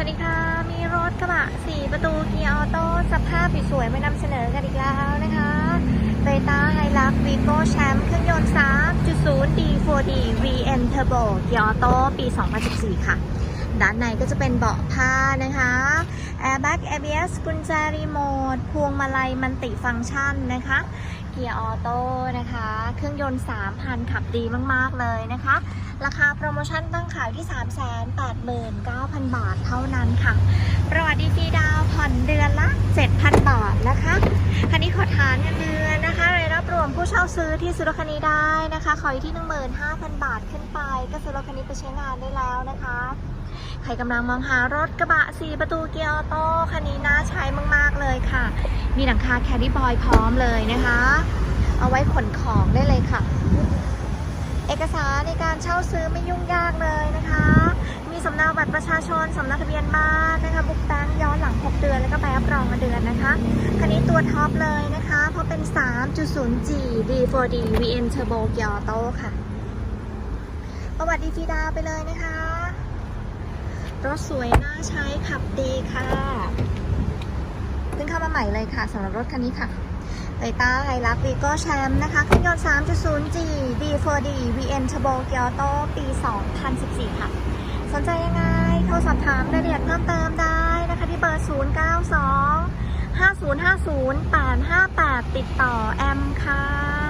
วัสดีค่ะ มีรถกระบะ4ประตูเกียร์ออโต้สภาพสวยๆมานำเสนอกันอีกแล้วนะคะโตโยต้าไฮลักวีโก้แชมป์เครื่องยนต์ 3.0 D4D VN Turbo เกียร์ออโต้ปี 2014 ค่ะ ด้านในก็จะเป็นเบาะผ้านะคะ Airbag ABS กุญแจรีโมทพวงมาลัยมันติฟังก์ชันนะคะ กียร์ออโต้นะคะ เครื่องยนต์ 3,000 ขับดีมาก ๆ เลยนะคะ ราคาโปรโมชั่นตั้งขายที่ 389,000 บาทเท่านั้นค่ะ ประวัติดีฟรีดาวผ่อนเดือนละ 7,000 บาทนะคะคันนี้ขอทานเงินเดือนนะคะรายรับรวมผู้เช่าซื้อที่ซื้อรถคันนี้ได้นะคะ ขออยู่ที่ 15,000 บาทขึ้นไป ก็ซื้อรถคันนี้ไปใช้งานได้แล้วนะคะ ครกำลังมองหารถกระบะ 4 ประตูเกียร์ออโต้คันนี้น่าใช้มาก ๆ เลยค่ะ มีหลังคาแคดดี้บอยพร้อมเลยนะคะ เอาไว้ขนของได้เลยค่ะ เอกสารในการเช่าซื้อไม่ยุ่งยากเลยนะคะ มีสำเนาบัตรประชาชนสำเนาทะเบียนบ้านนะคะบุ๊กแบงค์ย้อนหลัง 6 เดือน แล้วก็ใบรับรองมาเดือนนะคะ คันนี้ตัวท็อปเลยนะคะ เพราะเป็น 3.0G D4D VN Turbo g e a r Auto ค่ะประวัติดีฟีดาไปเลยนะคะ รถสวยน่าใช้ขับดีค่ะเพิ่งเข้ามาใหม่เลยค่ะสำหรับรถคันนี้ค่ะโตโยต้าไฮรักวีโก้แชมป์นะคะเครื่องยนต์ 3.0G D4D VN Turbo g e a r Auto ปี 2014 ค่ะ สนใจยังไง โทรสอบถามรายละเอียดเพิ่มเติมได้นะคะที่เบอร์ 092 5050 858 ติดต่อแอมค่ะ